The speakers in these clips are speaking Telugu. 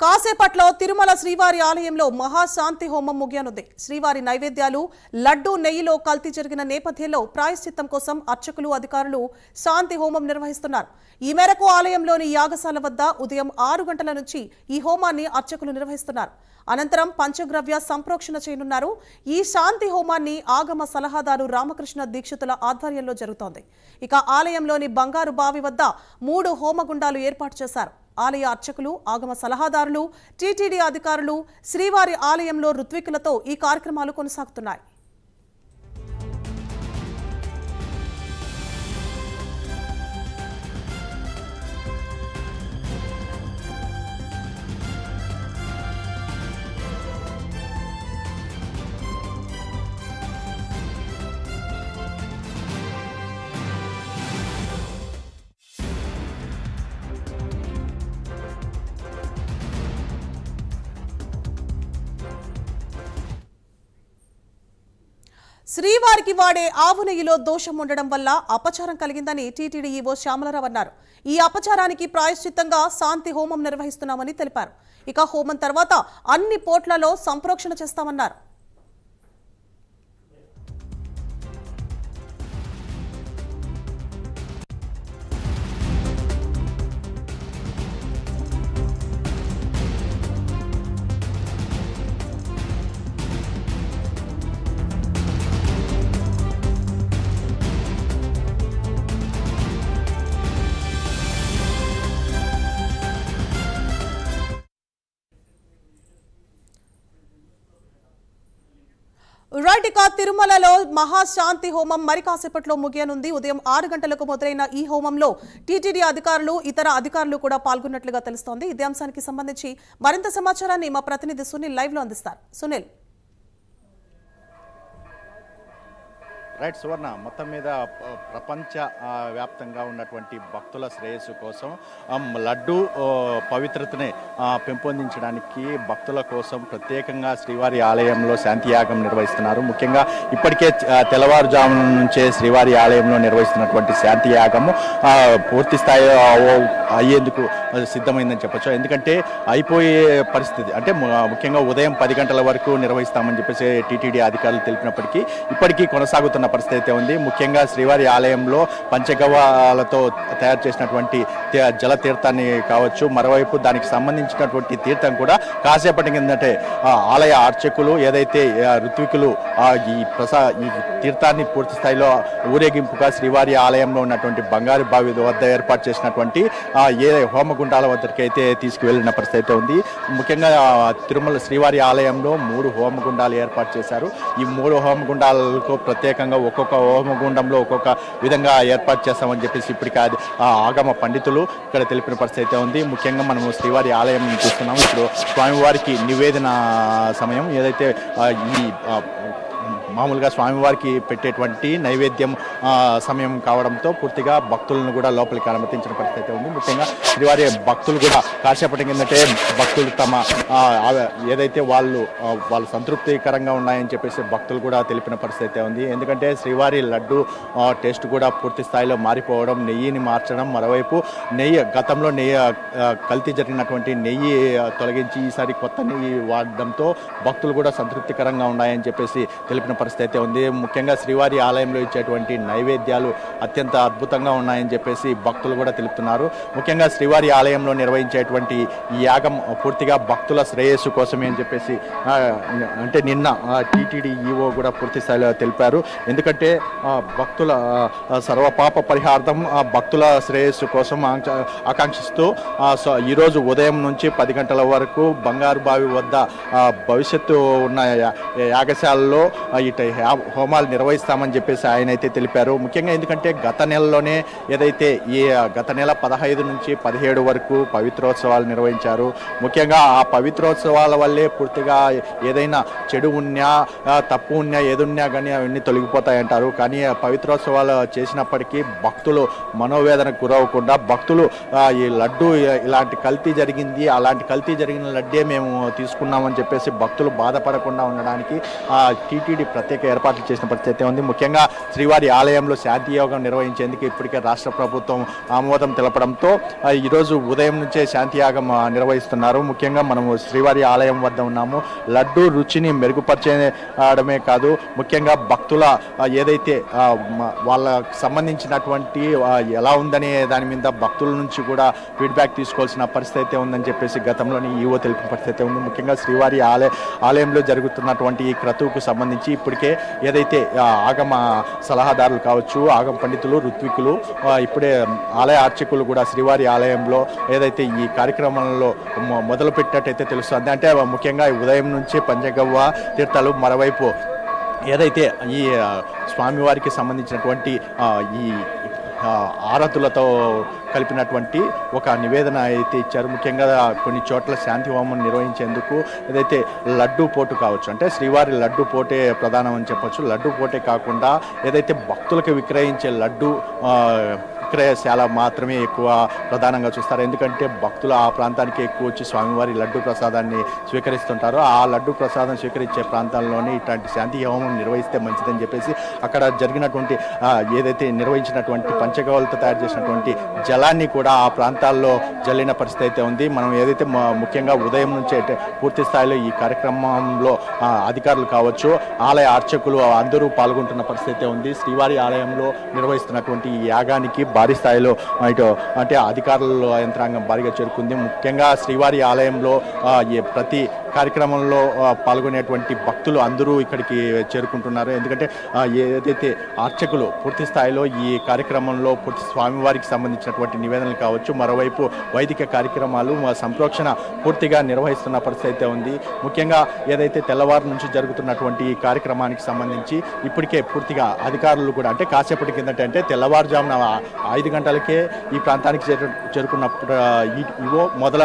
కాసేపట్లో తిరుమల శ్రీవారి ఆలయంలో మహాశాంతి హోమం ముగియనుంది. శ్రీవారి నైవేద్యాలు లడ్డూ నెయ్యిలో కల్తీ జరిగిన నేపథ్యంలో ప్రాయశ్చిత్తం కోసం అర్చకులు అధికారులు శాంతి హోమం నిర్వహిస్తున్నారు. ఈ మేరకు ఆలయంలోని యాగశాల వద్ద ఉదయం ఆరు గంటల నుంచి ఈ హోమాన్ని అర్చకులు నిర్వహిస్తున్నారు. అనంతరం పంచగ్రవ్య సంప్రోక్షణ చేయనున్నారు. ఈ శాంతి హోమాన్ని ఆగమ సలహాదారు రామకృష్ణ దీక్షితుల ఆధ్వర్యంలో జరుగుతోంది. ఇక ఆలయంలోని బంగారు బావి వద్ద మూడు హోమగుండాలు ఏర్పాటు చేశారు. ఆలయ అర్చకులు ఆగమ సలహాదారులు టీటీడీ అధికారులు శ్రీవారి ఆలయంలో ఋత్వికులతో ఈ కార్యక్రమాలు కొనసాగుతున్నాయి. శ్రీవారికి వాడే ఆవు నెయ్యిలో దోషం ఉండడం వల్ల అపచారం కలిగిందని టీటీడీ ఈవో శ్యామలరావు అన్నారు. ఈ అపచారానికి ప్రాయశ్చిత్తంగా శాంతి హోమం నిర్వహిస్తున్నామని తెలిపారు. ఇక హోమం తర్వాత అన్ని పోట్లలో సంప్రోక్షణ చేస్తామన్నారు. కర్ణాటక తిరుమలలో మహాశాంతి హోమం మరి కాసేపట్లో ముగియనుంది. ఉదయం ఆరు గంటలకు మొదలైన ఈ హోమంలో టీటీడీ అధికారులు ఇతర అధికారులు కూడా పాల్గొన్నట్లుగా తెలుస్తోంది. ఇదే అంశానికి సంబంధించి మరింత సమాచారాన్ని మా ప్రతినిధి సునీల్ లైవ్లో అందిస్తారు. సునీల్. రైట్ సువర్ణ మొత్తం మీద ప్రపంచ వ్యాప్తంగా ఉన్నటువంటి భక్తుల శ్రేయస్సు కోసం లడ్డు పవిత్రతని పెంపొందించడానికి భక్తుల కోసం ప్రత్యేకంగా శ్రీవారి ఆలయంలో శాంతియాగం నిర్వహిస్తున్నారు. ముఖ్యంగా ఇప్పటికే తెల్లవారుజాము నుంచే శ్రీవారి ఆలయంలో నిర్వహిస్తున్నటువంటి శాంతియాగము పూర్తి స్థాయిలో అయ్యేందుకు సిద్ధమైందని చెప్పొచ్చు. ఎందుకంటే అయిపోయే పరిస్థితి అంటే ముఖ్యంగా ఉదయం పది గంటల వరకు నిర్వహిస్తామని చెప్పేసి టీటీడీ అధికారులు తెలిపినప్పటికీ ఇప్పటికీ కొనసాగుతున్న పరిస్థితి అయితే ఉంది. ముఖ్యంగా శ్రీవారి ఆలయంలో పంచగవ్యాలతో తయారు చేసినటువంటి జల తీర్థాన్ని కావచ్చు మరోవైపు దానికి సంబంధించినటువంటి తీర్థం కూడా కాసేపటి కిందటే ఆలయ అర్చకులు ఏదైతే ఋత్వికులు ఈ ప్రసా ఈ తీర్థాన్ని పూర్తి స్థాయిలో ఊరేగింపుగా శ్రీవారి ఆలయంలో ఉన్నటువంటి బంగారు బావి వద్ద ఏర్పాటు చేసినటువంటి ఏ హోమగుండాల వద్దకి అయితే తీసుకువెళ్ళిన పరిస్థితి అయితే ఉంది. ముఖ్యంగా తిరుమల శ్రీవారి ఆలయంలో మూడు హోమగుండాలు ఏర్పాటు చేశారు. ఈ మూడు హోమగుండాలకు ప్రత్యేకంగా ఒక్కొక్క హోమగుండంలో ఒక్కొక్క విధంగా ఏర్పాటు చేస్తామని చెప్పేసి ఇప్పటికే అది ఆగమ పండితులు ఇక్కడ తెలిపిన పరిస్థితి అయితే ఉంది. ముఖ్యంగా మనము శ్రీవారి ఆలయం చూస్తున్నాము. ఇప్పుడు స్వామివారికి నివేదన సమయం ఏదైతే ఈ మామూలుగా స్వామివారికి పెట్టేటువంటి నైవేద్యం సమయం కావడంతో పూర్తిగా భక్తులను కూడా లోపలికి అనుమతించిన పరిస్థితి అయితే ఉంది. ముఖ్యంగా శ్రీవారి భక్తులు కూడా కాసేపటి కిందటే భక్తులు తమ ఏదైతే వాళ్ళు వాళ్ళు సంతృప్తికరంగా ఉన్నాయని చెప్పేసి భక్తులు కూడా తెలిపిన పరిస్థితి అయితే ఉంది. ఎందుకంటే శ్రీవారి లడ్డు టేస్ట్ కూడా పూర్తి స్థాయిలో మారిపోవడం నెయ్యిని మార్చడం మరోవైపు నెయ్యి గతంలో నెయ్యి కల్తీ జరిగినటువంటి నెయ్యి తొలగించి ఈసారి కొత్త నెయ్యి వాడడంతో భక్తులు కూడా సంతృప్తికరంగా ఉన్నాయని చెప్పేసి తెలిపిన పరిస్థితి అయితే ఉంది. ముఖ్యంగా శ్రీవారి ఆలయంలో ఇచ్చేటువంటి నైవేద్యాలు అత్యంత అద్భుతంగా ఉన్నాయని చెప్పేసి భక్తులు కూడా తెలుపుతున్నారు. ముఖ్యంగా శ్రీవారి ఆలయంలో నిర్వహించేటువంటి ఈ యాగం పూర్తిగా భక్తుల శ్రేయస్సు కోసమే అని చెప్పేసి అంటే నిన్న టీటీడీ ఈఓ కూడా పూర్తి స్థాయిలో తెలిపారు. ఎందుకంటే భక్తుల సర్వపాప పరిహార్థం భక్తుల శ్రేయస్సు కోసం ఆకాంక్షిస్తూ ఈరోజు ఉదయం నుంచి పది గంటల వరకు బంగారు బావి వద్ద భవిష్యత్తు ఉన్న యా- యాగశాలలో ఇట హోమాలు నిర్వహిస్తామని చెప్పేసి ఆయన అయితే తెలిపారు. ముఖ్యంగా ఎందుకంటే గత నెలలోనే ఏదైతే ఈ గత నెల పదహైదు నుంచి పదిహేడు వరకు పవిత్రోత్సవాలు నిర్వహించారు. ముఖ్యంగా ఆ పవిత్రోత్సవాల వల్లే పూర్తిగా ఏదైనా చెడు ఉన్నా తప్పు ఉన్నా ఏదున్నా కానీ అవన్నీ తొలగిపోతాయంటారు. కానీ పవిత్రోత్సవాలు చేసినప్పటికీ భక్తులు మనోవేదనకు గురవకుండా భక్తులు ఈ లడ్డు ఇలాంటి కల్తీ జరిగింది అలాంటి కల్తీ జరిగిన లడ్డే మేము తీసుకున్నామని చెప్పేసి భక్తులు బాధపడకుండా ఉండడానికి టీటీడీ ప్రత్యేక ఏర్పాట్లు చేసిన పరిస్థితి ఉంది. ముఖ్యంగా శ్రీవారి ఆలయంలో శాంతి యోగం నిర్వహించేందుకు ఇప్పటికే రాష్ట్ర ప్రభుత్వం ఆమోదం తెలపడంతో ఈరోజు ఉదయం నుంచే శాంతి యాగం నిర్వహిస్తున్నారు. ముఖ్యంగా మనము శ్రీవారి ఆలయం వద్ద ఉన్నాము. లడ్డు రుచిని మెరుగుపరచడమే కాదు ముఖ్యంగా భక్తుల ఏదైతే వాళ్ళకు సంబంధించినటువంటి ఎలా ఉందనే దాని మీద భక్తుల నుంచి కూడా ఫీడ్బ్యాక్ తీసుకోవాల్సిన పరిస్థితి అయితే ఉందని చెప్పేసి గతంలోని ఈవో తెలిపిన పరిస్థితి ఉంది. ముఖ్యంగా శ్రీవారి ఆలయ ఆలయంలో జరుగుతున్నటువంటి ఈ క్రతువుకు సంబంధించి ఇప్పటికే ఏదైతే ఆగమ సలహాదారులు కావచ్చు ఆగమ పండితులు ఋత్వికులు ఇప్పుడే ఆలయ అర్చకులు కూడా శ్రీవారి ఆలయంలో ఏదైతే ఈ కార్యక్రమంలో మొ- మొదలు పెట్టినట్టయితే తెలుస్తుంది. అంటే ముఖ్యంగా ఈ ఉదయం నుంచి పంచగవ్వ తీర్థాలు మరోవైపు ఏదైతే ఈ స్వామివారికి సంబంధించినటువంటి ఈ ఆరతులతో కలిపినటువంటి ఒక నివేదన అయితే ఇచ్చారు. ముఖ్యంగా కొన్ని చోట్ల శాంతి హోమం నిర్వహించేందుకు ఏదైతే లడ్డు పోటు కావచ్చు అంటే శ్రీవారి లడ్డు పోటే ప్రధానం అని చెప్పొచ్చు. లడ్డు పోటే కాకుండా ఏదైతే భక్తులకు విక్రయించే లడ్డు విక్రయశాల మాత్రమే ఎక్కువ ప్రధానంగా చూస్తారు. ఎందుకంటే భక్తులు ఆ ప్రాంతానికి ఎక్కువ వచ్చి స్వామివారి లడ్డు ప్రసాదాన్ని స్వీకరిస్తుంటారు. ఆ లడ్డు ప్రసాదం స్వీకరించే ప్రాంతాల్లోనే ఇట్లాంటి శాంతి హోమం నిర్వహిస్తే మంచిదని చెప్పేసి అక్కడ జరిగినటువంటి ఏదైతే నిర్వహించినటువంటి పంచగవ్వలతో తయారు చేసినటువంటి జలాన్ని కూడా ఆ ప్రాంతాల్లో జల్లిన పరిస్థితి అయితే ఉంది. మనం ఏదైతే ముఖ్యంగా ఉదయం నుంచే పూర్తి స్థాయిలో ఈ కార్యక్రమంలో అధికారులు కావచ్చు ఆలయ అర్చకులు అందరూ పాల్గొంటున్న పరిస్థితి అయితే ఉంది. శ్రీవారి ఆలయంలో నిర్వహిస్తున్నటువంటి ఈ యాగానికి భారీ స్థాయిలో ఇటు అంటే అధికారుల యంత్రాంగం భారీగా చేరుకుంది. ముఖ్యంగా శ్రీవారి ఆలయంలో ఈ ప్రతి కార్యక్రమంలో పాల్గొనేటువంటి భక్తులు అందరూ ఇక్కడికి చేరుకుంటున్నారు. ఎందుకంటే ఏదైతే అర్చకులు పూర్తి స్థాయిలో ఈ కార్యక్రమంలో పూర్తి స్వామివారికి సంబంధించినటువంటి నివేదనలు కావచ్చు మరోవైపు వైదిక కార్యక్రమాలు సంప్రోక్షణ పూర్తిగా నిర్వహిస్తున్న పరిస్థితి అయితే ఉంది. ముఖ్యంగా ఏదైతే తెల్లవారు నుంచి జరుగుతున్నటువంటి ఈ కార్యక్రమానికి సంబంధించి ఇప్పటికే పూర్తిగా అధికారులు కూడా అంటే కాసేపటి కిందట అంటే తెల్లవారుజామున ఐదు గంటలకే ఈ ప్రాంతానికి చేరు చేరుకున్నప్పుడు ఇవో మొదల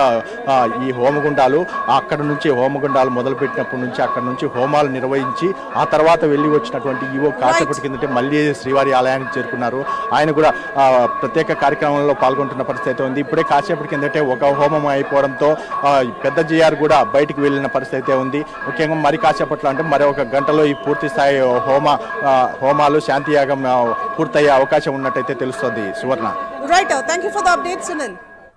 ఈ హోమగుండాలు అక్కడ నుంచి హోమగుండాలు మొదలు పెట్టినప్పటి నుంచి అక్కడ నుంచి హోమాలు నిర్వహించి ఆ తర్వాత వెళ్ళి వచ్చినటువంటి ఈవో కాసేపటి కిందటే మళ్ళీ శ్రీవారి ఆలయానికి చేరుకున్నారు. ఆయన కూడా ప్రత్యేక కార్యక్రమంలో పాల్గొంటున్న పరిస్థితి అయితే ఉంది. ఇప్పుడే కాసేపటి కిందటే ఒక హోమం అయిపోవడంతో పెద్ద జిఆర్ కూడా బయటికి వెళ్ళిన పరిస్థితి అయితే ఉంది. ముఖ్యంగా మరి కాసేపట్లో అంటే మరి ఒక గంటలో ఈ పూర్తి స్థాయి హోమ హోమాలు శాంతి యాగం ఆ, పూర్తయ్యే అవకాశం ఉన్నట్టయితే తెలుస్తుంది. Suvarna. Right thank you for the update Sunil